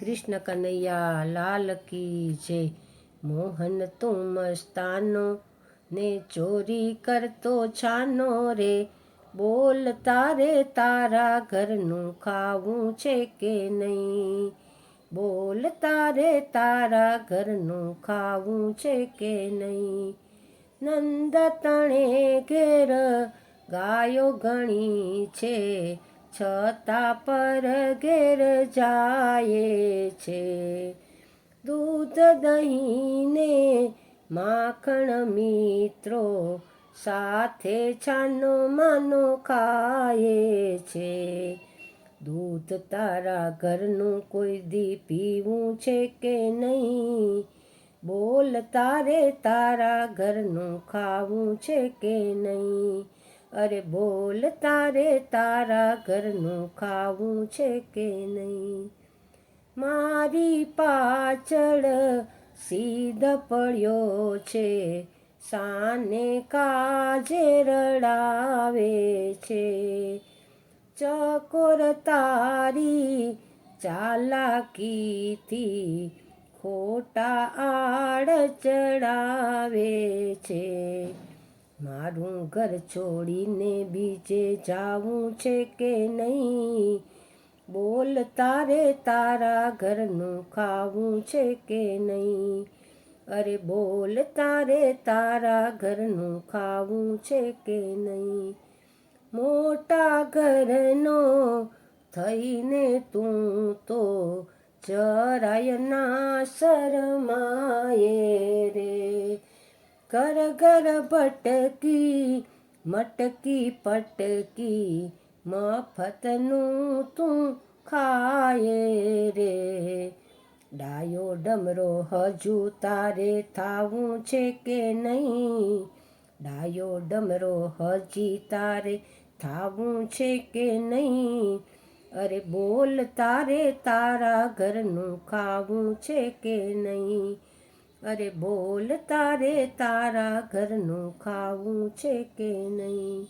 કૃષ્ણ કનૈયા, લાલ કી જય. મોહન તું મસ્તાનો ને ચોરી કરતો છાનો રે. બોલ તારે તારા ઘરનું ખાવું છે કે નહીં? બોલ તારે તારા ઘરનું ખાવું છે કે નહીં? નંદ તણે ઘેર ગાયો ઘણી છે. છતાં પર ઘેર જાય છે. દૂધ દહીંને માખણ મિત્રો સાથે છાનો માનો ખાય છે. દૂધ તારા ઘરનું કોઈ દી પીવું છે કે નહીં? બોલ તારે તારા ઘરનું ખાવું છે કે નહીં? અરે બોલ તારે તારા ઘરનું ખાવું છે કે નહીં? મારી પાછળ સીધ પડ્યો છે, સાને કાજે રડાવે છે. ચકોર તારી ચાલાકીથી ખોટા આડ ચડાવે છે. મારું ઘર છોડીને બીજે જાવું છે કે નહીં? બોલ, તારે તારા ઘરનું ખાવું છે કે નહીં? અરે બોલ, તારે તારા ઘરનું ખાવું છે કે નહીં? મોટા ઘરનો થઈને તું તો જરાય ના શરમાયે રે. ઘર ઘર ભટકી, મટકી પટકી, મફતનું તું ખાય રે. ડાયો ડમરો હજુ તારે થાવું છે કે નહીં? ડાયો ડમરો હજી તારે થાવું છે કે નહીં? અરે બોલ તારે તારા ઘરનું ખાવું છે કે નહીં? અરે બોલ તારે તારા ઘરનું ખાવું છે કે નહીં?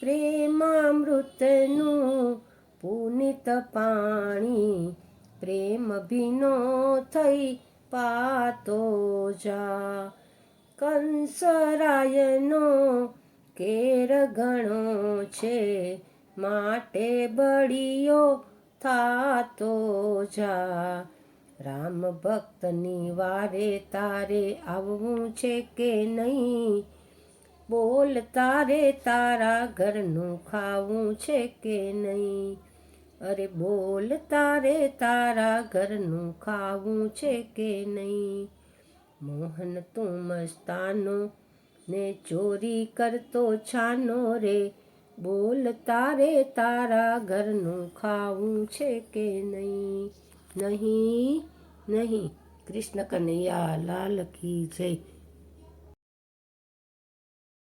પ્રેમામૃતનું પુનિત પાણી, પ્રેમ ભીનો થઈ પાતો જા. કંસરાયનો કેર ઘણો છે, માટે બળીયો થાતો જા. રામ ભક્તની વારે તારે આવવું છે કે નહીં? બોલ, તારે તારા ઘરનું ખાવું છે કે નહીં? અરે બોલ, તારે તારા ઘરનું ખાવું છે કે નહીં? મોહન, તું મસ્તાનો ને ચોરી કરતો છાનો રે. બોલ, તારે તારા ઘરનું ખાવું છે કે નહીં? નહીં નહીં. કૃષ્ણ કનૈયા લાલ કી જય.